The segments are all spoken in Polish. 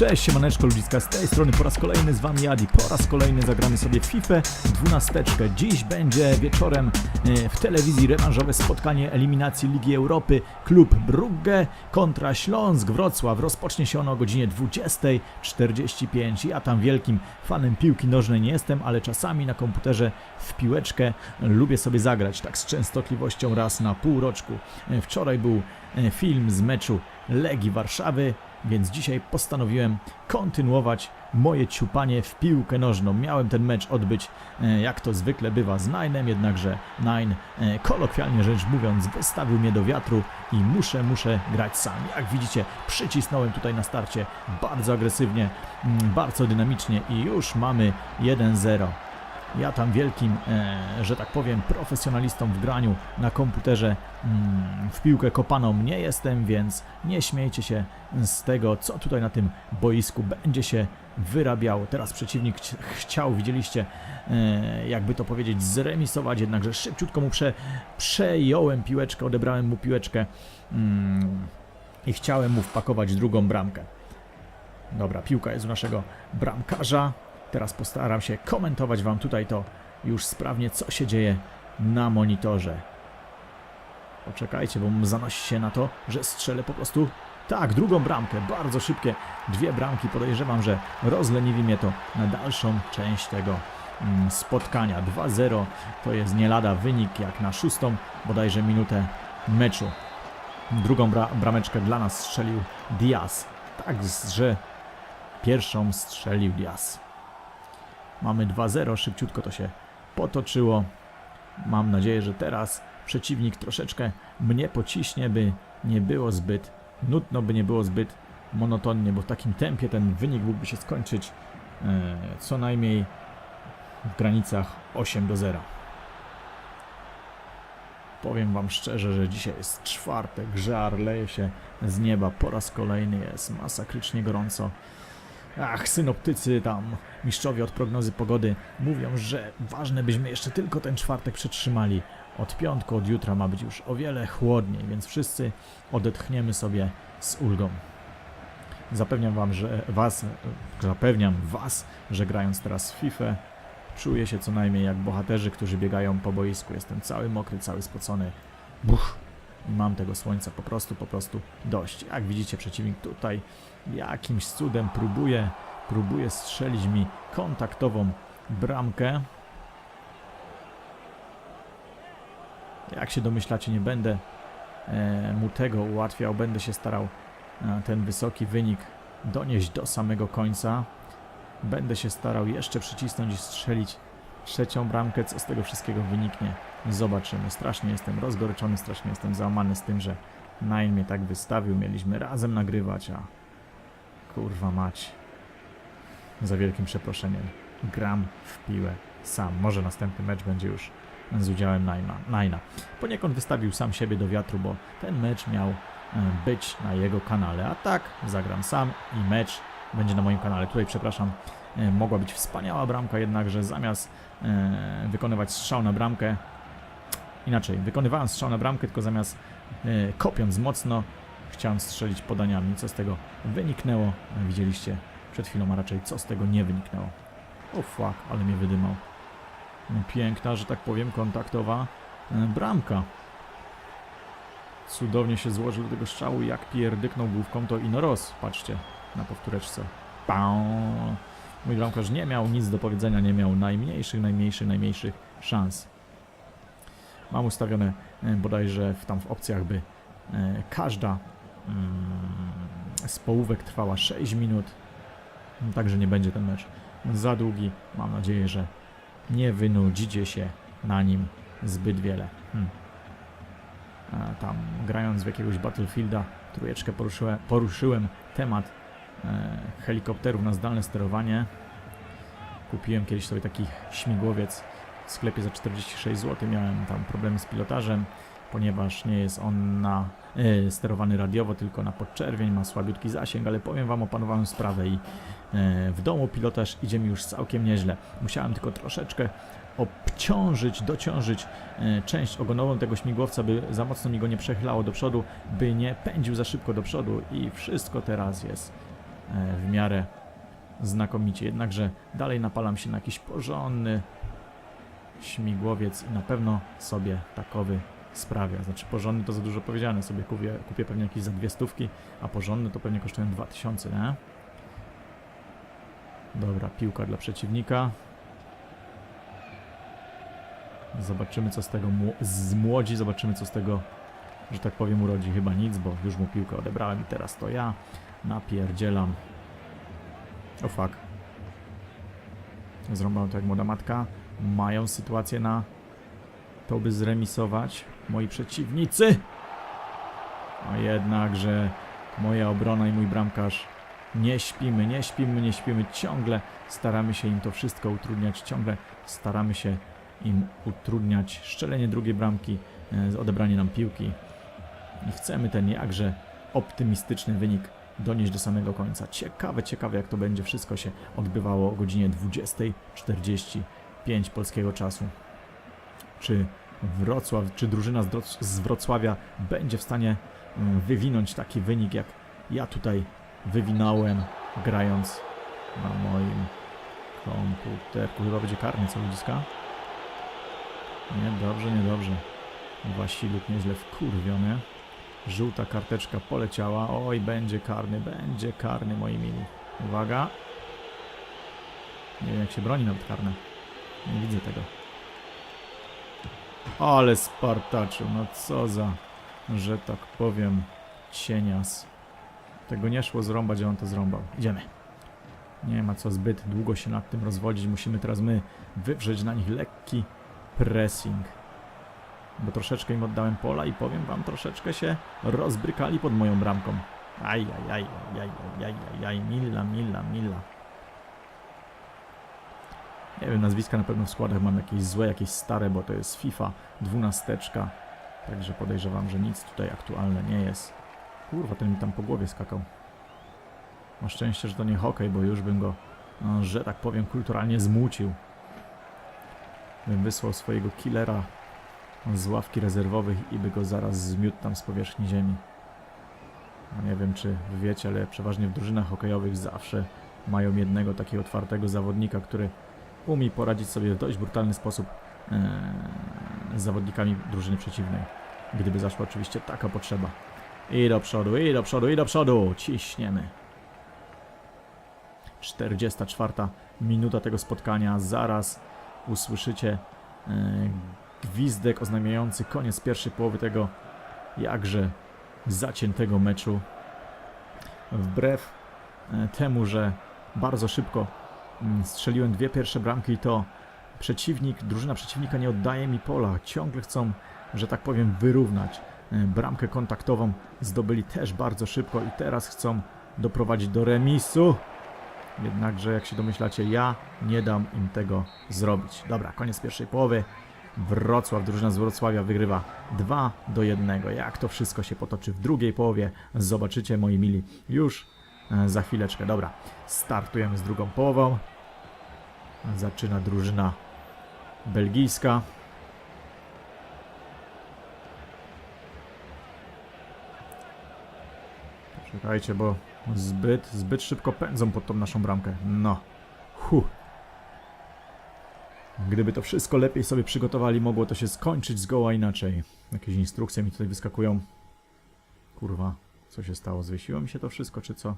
Cześć, siemaneczko ludziska, z tej strony po raz kolejny z wami Adi, po raz kolejny zagramy sobie FIFA 12. Dziś będzie wieczorem e, w telewizji rewanżowe spotkanie eliminacji Ligi Europy. Klub Brugge kontra Śląsk Wrocław. Rozpocznie się ono o godzinie 20.45. Ja tam wielkim fanem piłki nożnej nie jestem, ale czasami na komputerze w piłeczkę lubię sobie zagrać, tak z częstotliwością raz na pół roczku. E, Wczoraj był e, film z meczu Legii Warszawy, więc dzisiaj postanowiłem kontynuować moje ciupanie w piłkę nożną. Miałem ten mecz odbyć, e, jak to zwykle bywa z Ninem, jednakże Nine, kolokwialnie rzecz mówiąc, wystawił mnie do wiatru i muszę, muszę grać sam. Jak widzicie, przycisnąłem tutaj na starcie bardzo agresywnie, mm, bardzo dynamicznie i już mamy 1-0. Ja tam wielkim, e, że tak powiem, profesjonalistą w graniu na komputerze mm, w piłkę kopaną nie jestem, więc nie śmiejcie się z tego, co tutaj na tym boisku będzie się wyrabiało. Teraz przeciwnik chci- chciał, widzieliście, e, jakby to powiedzieć, zremisować, jednakże szybciutko mu prze, przejąłem piłeczkę, odebrałem mu piłeczkę mm, i chciałem mu wpakować drugą bramkę. Dobra, piłka jest u naszego bramkarza. Teraz postaram się komentować Wam tutaj to już sprawnie, co się dzieje na monitorze. Poczekajcie, bo zanosi się na to, że strzelę po prostu tak, drugą bramkę. Bardzo szybkie dwie bramki. Podejrzewam, że rozleniwi mnie to na dalszą część tego mm, spotkania. 2-0 to jest nie lada wynik jak na szóstą bodajże minutę meczu. Drugą bra brameczkę dla nas strzelił Diaz. Tak, że pierwszą strzelił Diaz. Mamy 2-0, szybciutko to się potoczyło. Mam nadzieję, że teraz przeciwnik troszeczkę mnie pociśnie, by nie było zbyt nudno, by nie było zbyt monotonnie, bo w takim tempie ten wynik mógłby się skończyć e, co najmniej w granicach 8 do 0. Powiem Wam szczerze, że dzisiaj jest czwartek, żar leje się z nieba, po raz kolejny jest masakrycznie gorąco. Ach, synoptycy tam, mistrzowie od prognozy pogody mówią, że ważne byśmy jeszcze tylko ten czwartek przetrzymali. Od piątku, od jutra ma być już o wiele chłodniej, więc wszyscy odetchniemy sobie z ulgą. Zapewniam wam, że was, zapewniam was, że grając teraz w FIFA, czuję się co najmniej jak bohaterzy, którzy biegają po boisku. Jestem cały mokry, cały spocony. Buch! Mam tego słońca po prostu, po prostu dość. Jak widzicie, przeciwnik tutaj jakimś cudem próbuje, próbuje strzelić mi kontaktową bramkę. Jak się domyślacie, nie będę e, mu tego ułatwiał, będę się starał e, ten wysoki wynik donieść do samego końca. Będę się starał jeszcze przycisnąć i strzelić trzecią bramkę. Co z tego wszystkiego wyniknie, zobaczymy. Strasznie jestem rozgoryczony, strasznie jestem załamany z tym, że Nine mnie tak wystawił. Mieliśmy razem nagrywać, a kurwa mać. Za wielkim przeproszeniem. Gram w piłę sam. Może następny mecz będzie już z udziałem. Nine'a. Poniekąd wystawił sam siebie do wiatru, bo ten mecz miał e, być na jego kanale. A tak, zagram sam i mecz będzie na moim kanale. Tutaj, przepraszam, mogła być wspaniała bramka, jednakże zamiast e, wykonywać strzał na bramkę, inaczej, wykonywałem strzał na bramkę, tylko zamiast e, kopiąc mocno, chciałem strzelić podaniami. Co z tego wyniknęło? Widzieliście przed chwilą, a raczej co z tego nie wyniknęło. O fuck, ale mnie wydymał. Piękna, że tak powiem, kontaktowa e, bramka. Cudownie się złożył do tego strzału, jak pierdyknął główką, to Inoros. Patrzcie na powtóreczce. Pau. Mój bramkarz nie miał nic do powiedzenia, nie miał najmniejszych, najmniejszych, najmniejszych szans. Mam ustawione e, bodajże w, tam w opcjach, by e, każda mm, z połówek trwała 6 minut. Także nie będzie ten mecz za długi. Mam nadzieję, że nie wynudzicie się na nim zbyt wiele. Hmm. Tam grając w jakiegoś Battlefielda, trójeczkę poruszyłem, poruszyłem temat helikopterów na zdalne sterowanie. Kupiłem kiedyś sobie taki śmigłowiec w sklepie za 46 zł. Miałem tam problemy z pilotażem, ponieważ nie jest on na, e, sterowany radiowo, tylko na podczerwień, ma słabiutki zasięg, ale powiem Wam, opanowałem sprawę i e, w domu pilotaż idzie mi już całkiem nieźle. Musiałem tylko troszeczkę obciążyć, dociążyć e, część ogonową tego śmigłowca, by za mocno mi go nie przechylało do przodu, by nie pędził za szybko do przodu i wszystko teraz jest e, w miarę znakomicie. Jednakże dalej napalam się na jakiś porządny śmigłowiec i na pewno sobie takowy sprawia. Znaczy porządny to za dużo powiedziane, sobie kupię, kupię pewnie jakieś za dwie stówki, a porządny to pewnie kosztują 2000, nie? Dobra, piłka dla przeciwnika. Zobaczymy co z tego z młodzi, zobaczymy co z tego, że tak powiem, urodzi. Chyba nic, bo już mu piłkę odebrałem i teraz to ja napierdzielam. O fuck. Zrąbałem to jak młoda matka. Mają sytuację na to, by zremisować moi przeciwnicy. A jednakże moja obrona i mój bramkarz nie śpimy, nie śpimy, nie śpimy. Ciągle staramy się im to wszystko utrudniać, ciągle staramy się im utrudniać szczelenie drugiej bramki, e, odebranie nam piłki. I chcemy ten jakże optymistyczny wynik donieść do samego końca. Ciekawe, ciekawe jak to będzie wszystko się odbywało o godzinie 20.45 polskiego czasu. Czy Wrocław, czy drużyna z, Wroc- z Wrocławia będzie w stanie mm, wywinąć taki wynik, jak ja tutaj wywinąłem, grając na moim komputerku. Chyba będzie karny, co ludziska? Nie, dobrze, niedobrze. Wasiluk nieźle wkurwiony. Żółta karteczka poleciała. Oj, będzie karny, będzie karny, moi mili. Uwaga. Nie wiem, jak się broni nawet karne. Nie widzę tego. Ale Spartaczu, no co za, że tak powiem, cienias. Tego nie szło zrąbać, a on to zrąbał. Idziemy. Nie ma co zbyt długo się nad tym rozwodzić. Musimy teraz my wywrzeć na nich lekki pressing. Bo troszeczkę im oddałem pola i powiem wam, troszeczkę się rozbrykali pod moją bramką. Aj, aj, aj, aj, aj, aj, aj, aj, milla, milla, milla. Nie wiem, nazwiska na pewno w składach mam jakieś złe, jakieś stare, bo to jest FIFA, dwunasteczka. Także podejrzewam, że nic tutaj aktualne nie jest. Kurwa, ten mi tam po głowie skakał. Ma szczęście, że to nie hokej, bo już bym go, no, że tak powiem, kulturalnie zmucił. Bym wysłał swojego killera z ławki rezerwowych i by go zaraz zmiótł tam z powierzchni ziemi. No nie wiem, czy wiecie, ale przeważnie w drużynach hokejowych zawsze mają jednego takiego otwartego zawodnika, który umie poradzić sobie w dość brutalny sposób eee, z zawodnikami drużyny przeciwnej. Gdyby zaszła oczywiście taka potrzeba. I do przodu, i do przodu, i do przodu. Ciśniemy. 44 minuta tego spotkania. Zaraz usłyszycie e, gwizdek oznajmiający koniec pierwszej połowy tego jakże zaciętego meczu. Wbrew e, temu, że bardzo szybko mm, strzeliłem dwie pierwsze bramki, to przeciwnik, drużyna przeciwnika nie oddaje mi pola. Ciągle chcą, że tak powiem, wyrównać. E, Bramkę kontaktową zdobyli też bardzo szybko i teraz chcą doprowadzić do remisu. Jednakże, jak się domyślacie, ja nie dam im tego zrobić. Dobra, koniec pierwszej połowy. Wrocław, drużyna z Wrocławia wygrywa 2 do 1. Jak to wszystko się potoczy w drugiej połowie, zobaczycie, moi mili, już e, za chwileczkę. Dobra, startujemy z drugą połową. Zaczyna drużyna belgijska. Czekajcie, bo zbyt, zbyt szybko pędzą pod tą naszą bramkę. No. Huh. Gdyby to wszystko lepiej sobie przygotowali, mogło to się skończyć zgoła inaczej. Jakieś instrukcje mi tutaj wyskakują. Kurwa, co się stało? Zwiesiło mi się to wszystko, czy co?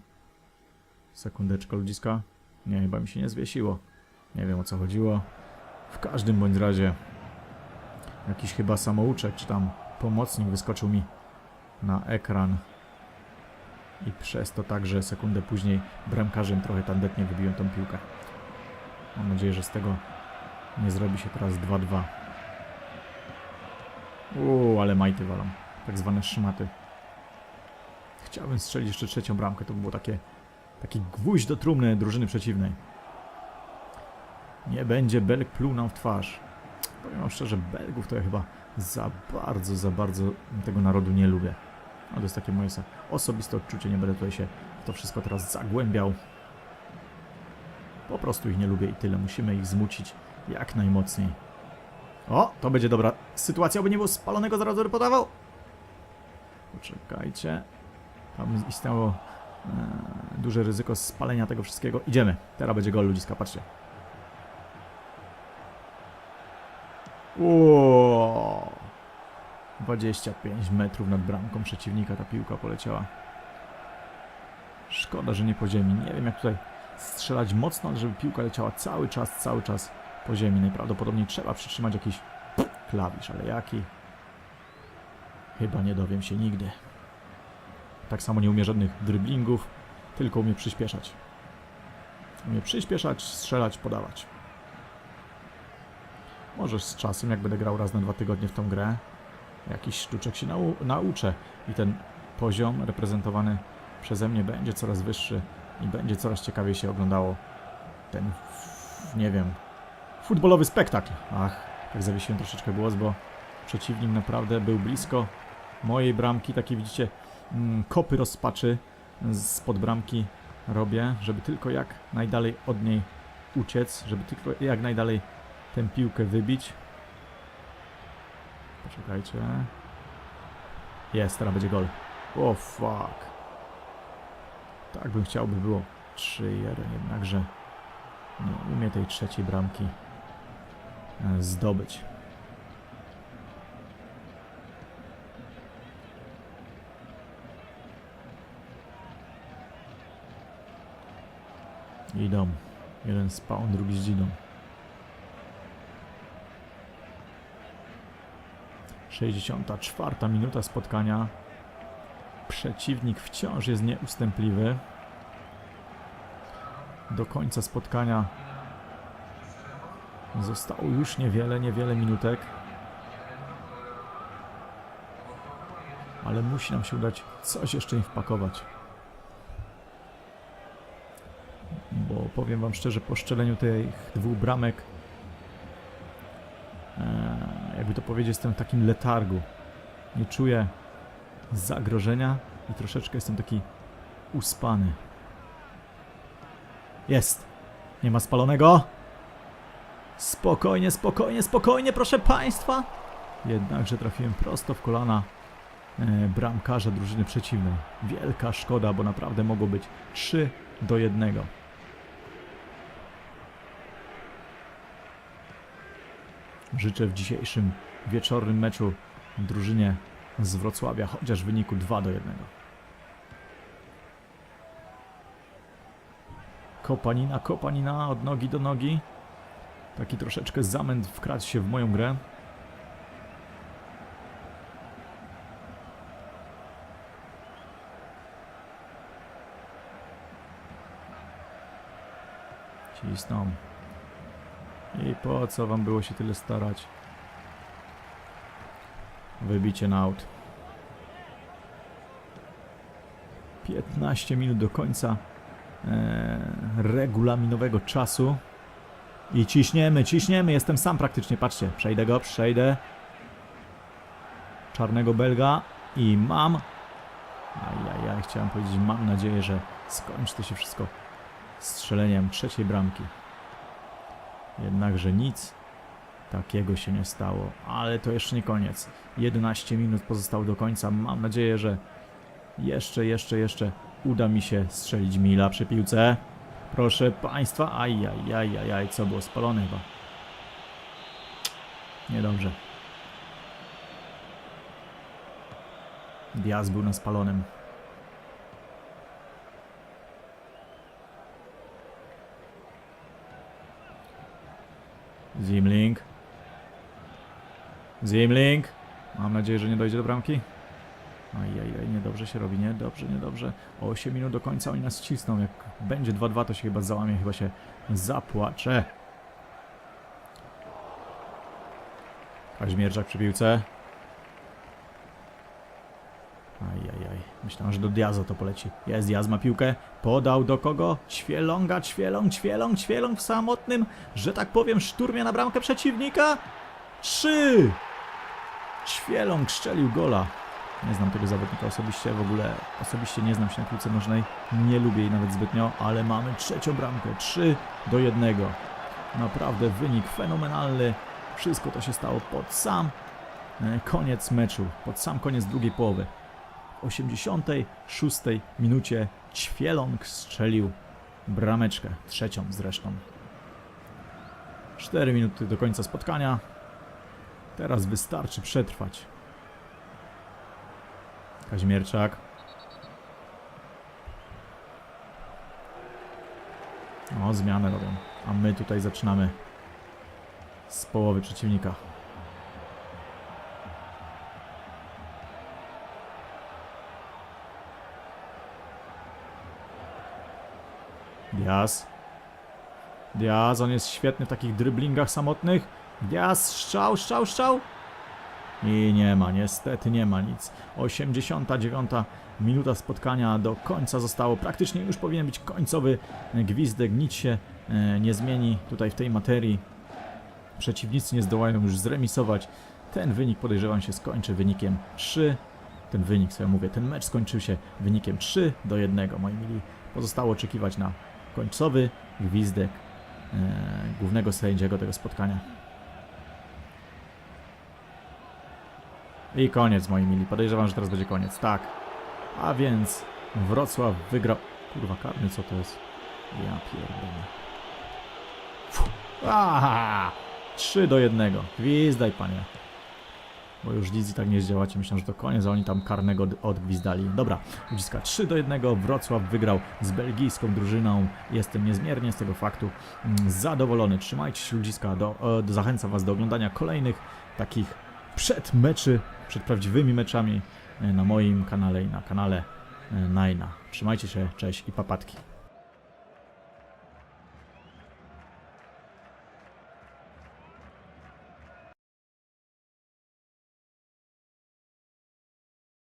Sekundeczka, ludziska. Nie, chyba mi się nie zwiesiło. Nie wiem o co chodziło. W każdym bądź razie jakiś chyba samouczek, czy tam pomocnik wyskoczył mi na ekran. I przez to także sekundę później bramkarzem trochę tandetnie wybiłem tą piłkę. Mam nadzieję, że z tego nie zrobi się teraz 2-2. Uuu, ale majty walą. Tak zwane szmaty. Chciałbym strzelić jeszcze trzecią bramkę. To by było takie, taki gwóźdź do trumny drużyny przeciwnej. Nie będzie Belg pluł nam w twarz. Powiem szczerze, Belgów to ja chyba za bardzo, za bardzo tego narodu nie lubię. No to jest takie moje osobiste odczucie, nie będę tutaj się w to wszystko teraz zagłębiał. Po prostu ich nie lubię i tyle. Musimy ich zmucić jak najmocniej. O, to będzie dobra sytuacja, aby nie było spalonego, zaraz podawał. Poczekajcie. Tam istniało duże ryzyko spalenia tego wszystkiego. Idziemy. Teraz będzie gol ludziska, patrzcie. Ło! 25 metrów nad bramką przeciwnika ta piłka poleciała. Szkoda, że nie po ziemi. Nie wiem jak tutaj strzelać mocno, żeby piłka leciała cały czas, cały czas po ziemi. Najprawdopodobniej trzeba przytrzymać jakiś klawisz, ale jaki? Chyba nie dowiem się nigdy. Tak samo nie umie żadnych dryblingów, tylko umie przyspieszać. Umie przyspieszać, strzelać, podawać. Może z czasem, jak będę grał raz na dwa tygodnie w tą grę, jakiś sztuczek się nau nauczę i ten poziom reprezentowany przeze mnie będzie coraz wyższy i będzie coraz ciekawiej się oglądało ten, nie wiem, futbolowy spektakl. Ach, tak zawiesiłem troszeczkę głos, bo przeciwnik naprawdę był blisko mojej bramki. Takie widzicie, mm, kopy rozpaczy spod bramki robię, żeby tylko jak najdalej od niej uciec, żeby tylko jak najdalej tę piłkę wybić. Poczekajcie. Jest, teraz będzie gol. O fuck. Tak bym chciał, by było 3-1, jednakże nie umie tej trzeciej bramki zdobyć. Idą. Jeden spawn, drugi z dzidą. 64 minuta spotkania. Przeciwnik wciąż jest nieustępliwy. Do końca spotkania zostało już niewiele, niewiele minutek. Ale musi nam się udać coś jeszcze im wpakować. Bo powiem wam szczerze, po szczeleniu tych dwóch bramek e, jakby to powiedzieć, jestem w takim letargu. Nie czuję zagrożenia i troszeczkę jestem taki uspany. Jest! Nie ma spalonego! Spokojnie, spokojnie, spokojnie, proszę Państwa! Jednakże trafiłem prosto w kolana e, bramkarza drużyny przeciwnej. Wielka szkoda, bo naprawdę mogło być 3 do 1. Życzę w dzisiejszym wieczornym meczu drużynie z Wrocławia, chociaż w wyniku 2 do 1. Kopanina, kopanina od nogi do nogi. Taki troszeczkę zamęt wkradł się w moją grę. Cisną. I po co wam było się tyle starać? Wybicie na aut. 15 minut do końca e, regulaminowego czasu. I ciśniemy, ciśniemy. Jestem sam praktycznie. Patrzcie, przejdę go, przejdę. Czarnego Belga i mam. Ajajaj, chciałem powiedzieć, mam nadzieję, że skończy to się wszystko strzeleniem trzeciej bramki. Jednakże nic takiego się nie stało. Ale to jeszcze nie koniec. 11 minut pozostało do końca. Mam nadzieję, że jeszcze, jeszcze, jeszcze uda mi się strzelić Mila przy piłce. Proszę Państwa. Ajajajajaj, co było spalone chyba. Niedobrze. Diaz był na spalonym. Zimling. Zimling. Mam nadzieję, że nie dojdzie do bramki. Ajajaj, niedobrze się robi, niedobrze, niedobrze. 8 minut do końca oni nas cisną. Jak będzie 2-2, to się chyba załamie, chyba się zapłacze. Kaźmierzak przy piłce. Ajajaj, myślałem, że do Diazo to poleci. Jest, Diaz ma piłkę. Podał do kogo? Ćwieląga, ćwieląg, ćwieląg, ćwieląg w samotnym, że tak powiem, szturmie na bramkę przeciwnika. Trzy! Ćwieląg strzelił gola. Nie znam tego zawodnika osobiście, w ogóle osobiście nie znam się na piłce nożnej. Nie lubię jej nawet zbytnio, ale mamy trzecią bramkę. 3 do 1. Naprawdę wynik fenomenalny. Wszystko to się stało pod sam e, koniec meczu, pod sam koniec drugiej połowy. W 86 minucie Ćwieląg strzelił brameczkę, trzecią zresztą. 4 minuty do końca spotkania. Teraz wystarczy przetrwać. Kazimierczak. O, zmianę robią. A my tutaj zaczynamy z połowy przeciwnika. Diaz. Diaz, on jest świetny w takich dryblingach samotnych. Diaz, strzał, strzał, strzał. I nie ma, niestety nie ma nic. 89 minuta spotkania do końca zostało. Praktycznie już powinien być końcowy gwizdek. Nic się e, nie zmieni tutaj w tej materii. Przeciwnicy nie zdołają już zremisować. Ten wynik podejrzewam się skończy wynikiem 3. Ten wynik, co ja mówię, ten mecz skończył się wynikiem 3 do 1, moi mili. Pozostało oczekiwać na końcowy gwizdek e, głównego sędziego tego spotkania. I koniec, moi mili. Podejrzewam, że teraz będzie koniec. Tak. A więc Wrocław wygrał. Kurwa, karny, co to jest? Ja pierdolę. Aha! 3 do 1. Gwizdaj, panie. Bo już i tak nie zdziałacie. Myślę, że to koniec, a oni tam karnego od- odgwizdali. Dobra, uciska 3 do 1. Wrocław wygrał z belgijską drużyną. Jestem niezmiernie z tego faktu mm, zadowolony. Trzymajcie się ludziska. Do, e, do, zachęcam Was do oglądania kolejnych takich przed meczy, przed prawdziwymi meczami e, na moim kanale i na kanale e, Najna. Trzymajcie się, cześć i papatki.